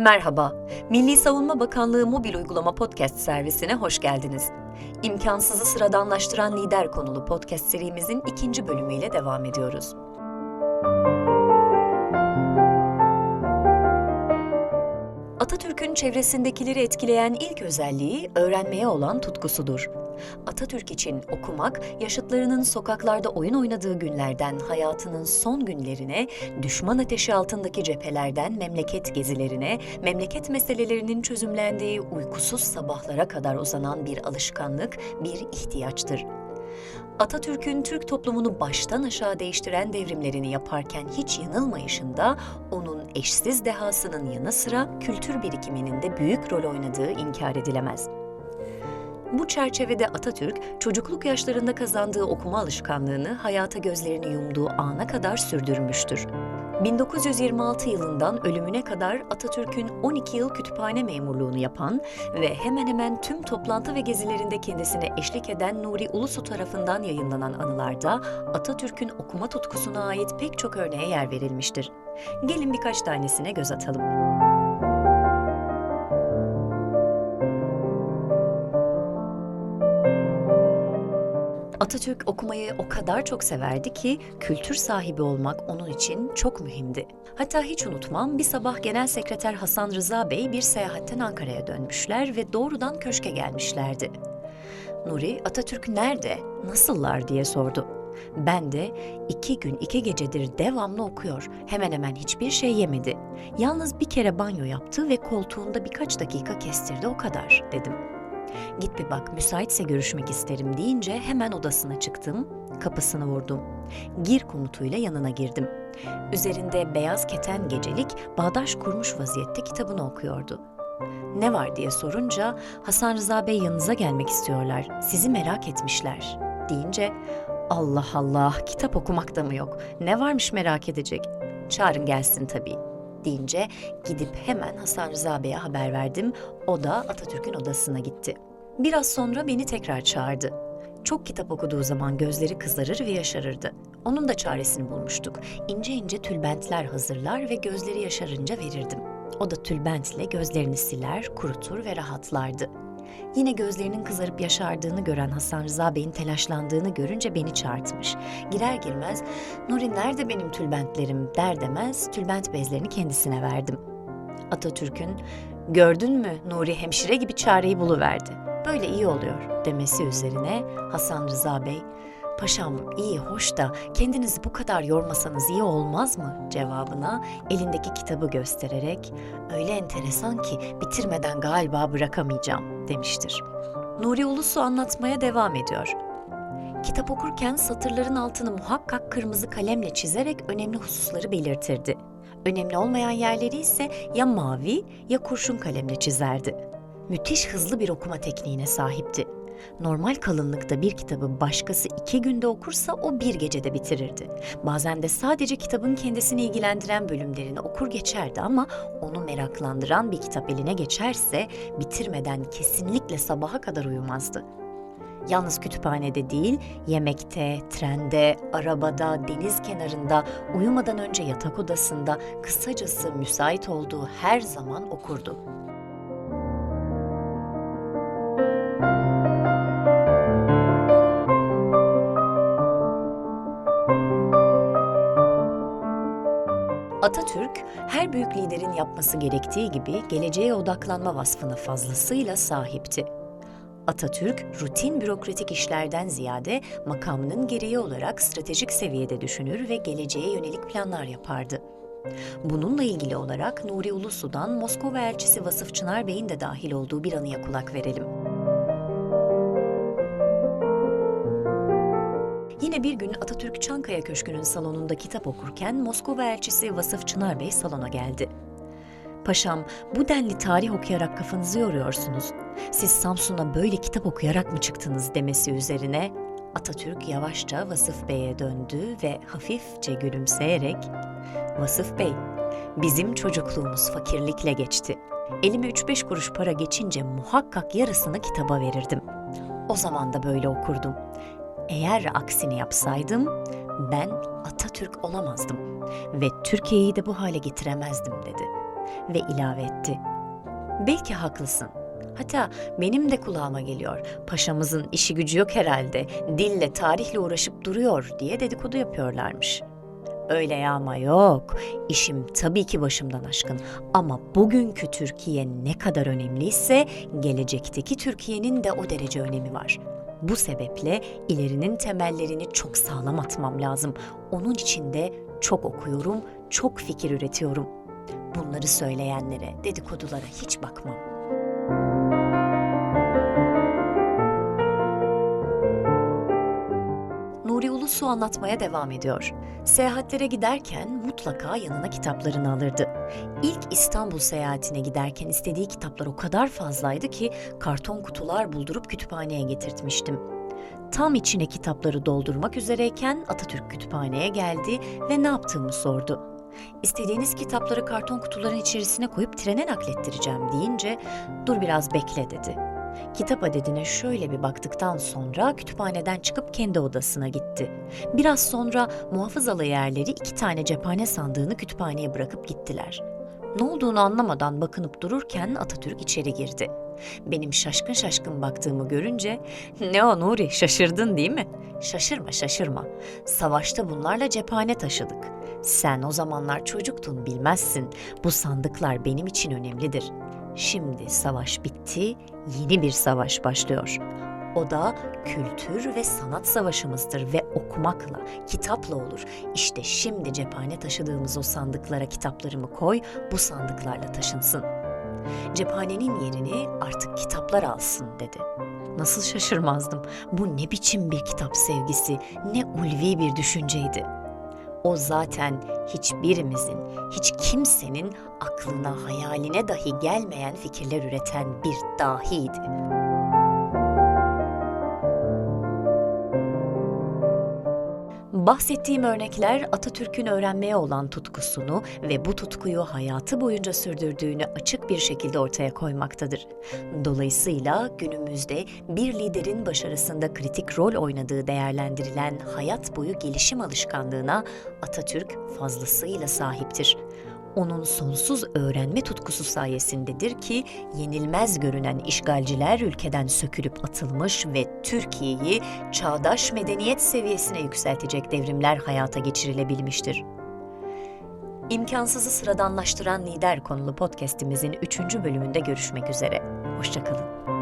Merhaba, Milli Savunma Bakanlığı Mobil Uygulama Podcast servisine hoş geldiniz. İmkansızı sıradanlaştıran lider konulu podcast serimizin ikinci bölümüyle devam ediyoruz. Atatürk'ün çevresindekileri etkileyen ilk özelliği öğrenmeye olan tutkusudur. Atatürk için okumak, yaşıtlarının sokaklarda oyun oynadığı günlerden hayatının son günlerine, düşman ateşi altındaki cephelerden memleket gezilerine, memleket meselelerinin çözümlendiği uykusuz sabahlara kadar uzanan bir alışkanlık, bir ihtiyaçtır. Atatürk'ün Türk toplumunu baştan aşağı değiştiren devrimlerini yaparken hiç yanılmayışında onun eşsiz dehasının yanı sıra kültür birikiminin de büyük rol oynadığı inkar edilemez. Bu çerçevede Atatürk, çocukluk yaşlarında kazandığı okuma alışkanlığını hayata gözlerini yumduğu ana kadar sürdürmüştür. 1926 yılından ölümüne kadar Atatürk'ün 12 yıl kütüphane memurluğunu yapan ve hemen hemen tüm toplantı ve gezilerinde kendisine eşlik eden Nuri Ulusu tarafından yayınlanan anılarda Atatürk'ün okuma tutkusuna ait pek çok örneğe yer verilmiştir. Gelin birkaç tanesine göz atalım. Atatürk okumayı o kadar çok severdi ki kültür sahibi olmak onun için çok mühimdi. Hatta hiç unutmam bir sabah Genel Sekreter Hasan Rıza Bey bir seyahatten Ankara'ya dönmüşler ve doğrudan köşke gelmişlerdi. Nuri Atatürk nerede, nasıllar diye sordu. Ben de iki gün iki gecedir devamlı okuyor. Hemen hemen hiçbir şey yemedi. Yalnız bir kere banyo yaptı ve koltuğunda birkaç dakika kestirdi o kadar dedim.'' Git bir bak müsaitse görüşmek isterim deyince hemen odasına çıktım, kapısını vurdum. Gir komutuyla yanına girdim. Üzerinde beyaz keten gecelik bağdaş kurmuş vaziyette kitabını okuyordu. Ne var diye sorunca Hasan Rıza Bey yanınıza gelmek istiyorlar, sizi merak etmişler deyince Allah Allah kitap okumak da mı yok? Ne varmış merak edecek? Çağırın gelsin tabii deyince gidip hemen Hasan Rıza Bey'e haber verdim. O da Atatürk'ün odasına gitti. Biraz sonra beni tekrar çağırdı. Çok kitap okuduğu zaman gözleri kızarır ve yaşarırdı. Onun da çaresini bulmuştuk. İnce ince tülbentler hazırlar ve gözleri yaşarınca verirdim. O da tülbentle gözlerini siler, kurutur ve rahatlardı. Yine gözlerinin kızarıp yaşardığını gören Hasan Rıza Bey'in telaşlandığını görünce beni çağırtmış. Girer girmez, Nuri nerede benim tülbentlerim der demez tülbent bezlerini kendisine verdim. Atatürk'ün gördün mü Nuri hemşire gibi çareyi buluverdi. Böyle iyi oluyor demesi üzerine Hasan Rıza Bey Paşam iyi hoş da kendinizi bu kadar yormasanız iyi olmaz mı cevabına elindeki kitabı göstererek öyle enteresan ki bitirmeden galiba bırakamayacağım demiştir. Nuri Ulusu anlatmaya devam ediyor. Kitap okurken satırların altını muhakkak kırmızı kalemle çizerek önemli hususları belirtirdi. Önemli olmayan yerleri ise ya mavi ya kurşun kalemle çizerdi. Müthiş hızlı bir okuma tekniğine sahipti. Normal kalınlıkta bir kitabı başkası iki günde okursa o bir gecede bitirirdi. Bazen de sadece kitabın kendisini ilgilendiren bölümlerini okur geçerdi ama onu meraklandıran bir kitap eline geçerse bitirmeden kesinlikle sabaha kadar uyumazdı. Yalnız kütüphanede değil, yemekte, trende, arabada, deniz kenarında, uyumadan önce yatak odasında, kısacası müsait olduğu her zaman okurdu. Atatürk, her büyük liderin yapması gerektiği gibi geleceğe odaklanma vasfına fazlasıyla sahipti. Atatürk, rutin bürokratik işlerden ziyade makamının gereği olarak stratejik seviyede düşünür ve geleceğe yönelik planlar yapardı. Bununla ilgili olarak Nuri Ulusu'dan Moskova elçisi Vasıf Çınar Bey'in de dahil olduğu bir anıya kulak verelim. Yine bir gün Atatürk Çankaya Köşkü'nün salonunda kitap okurken Moskova elçisi Vasıf Çınar Bey salona geldi. Paşam, bu denli tarih okuyarak kafanızı yoruyorsunuz. Siz Samsun'a böyle kitap okuyarak mı çıktınız demesi üzerine Atatürk yavaşça Vasıf Bey'e döndü ve hafifçe gülümseyerek Vasıf Bey, bizim çocukluğumuz fakirlikle geçti. Elime üç beş kuruş para geçince muhakkak yarısını kitaba verirdim. O zaman da böyle okurdum. Eğer aksini yapsaydım ben Atatürk olamazdım ve Türkiye'yi de bu hale getiremezdim dedi. ve ilave etti. Belki haklısın. Hatta benim de kulağıma geliyor. Paşamızın işi gücü yok herhalde. Dille, tarihle uğraşıp duruyor diye dedikodu yapıyorlarmış. Öyle ya ama yok. İşim tabii ki başımdan aşkın. Ama bugünkü Türkiye ne kadar önemliyse gelecekteki Türkiye'nin de o derece önemi var. Bu sebeple ilerinin temellerini çok sağlam atmam lazım. Onun için de çok okuyorum, çok fikir üretiyorum. Bunları söyleyenlere, dedikodulara hiç bakmam. Anlatmaya devam ediyor. Seyahatlere giderken mutlaka yanına kitaplarını alırdı. İlk İstanbul seyahatine giderken istediği kitaplar o kadar fazlaydı ki karton kutular buldurup kütüphaneye getirtmiştim. Tam içine kitapları doldurmak üzereyken Atatürk kütüphaneye geldi ve ne yaptığımı sordu. İstediğiniz kitapları karton kutuların içerisine koyup trene naklettireceğim deyince dur biraz bekle dedi. Kitap adedine şöyle bir baktıktan sonra kütüphaneden çıkıp kendi odasına gitti. Biraz sonra muhafızalı yerleri iki tane cephane sandığını kütüphaneye bırakıp gittiler. Ne olduğunu anlamadan bakınıp dururken Atatürk içeri girdi. Benim şaşkın şaşkın baktığımı görünce "Ne o Nuri şaşırdın değil mi?" "Şaşırma şaşırma. Savaşta bunlarla cephane taşıdık. Sen o zamanlar çocuktun bilmezsin. Bu sandıklar benim için önemlidir. Şimdi savaş bitti, yeni bir savaş başlıyor. O da kültür ve sanat savaşımızdır ve okumakla, kitapla olur. İşte şimdi cephane taşıdığımız o sandıklara kitaplarımı koy, bu sandıklarla taşınsın. Cephanenin yerini artık kitaplar alsın dedi. Nasıl şaşırmazdım. Bu ne biçim bir kitap sevgisi, ne ulvi bir düşünceydi. O zaten hiçbirimizin, hiç kimsenin aklına, hayaline dahi gelmeyen fikirler üreten bir dahiydi. Bahsettiğim örnekler Atatürk'ün öğrenmeye olan tutkusunu ve bu tutkuyu hayatı boyunca sürdürdüğünü açık bir şekilde ortaya koymaktadır. Dolayısıyla günümüzde bir liderin başarısında kritik rol oynadığı değerlendirilen hayat boyu gelişim alışkanlığına Atatürk fazlasıyla sahiptir onun sonsuz öğrenme tutkusu sayesindedir ki yenilmez görünen işgalciler ülkeden sökülüp atılmış ve Türkiye'yi çağdaş medeniyet seviyesine yükseltecek devrimler hayata geçirilebilmiştir. İmkansızı sıradanlaştıran lider konulu podcast'imizin 3. bölümünde görüşmek üzere. Hoşçakalın.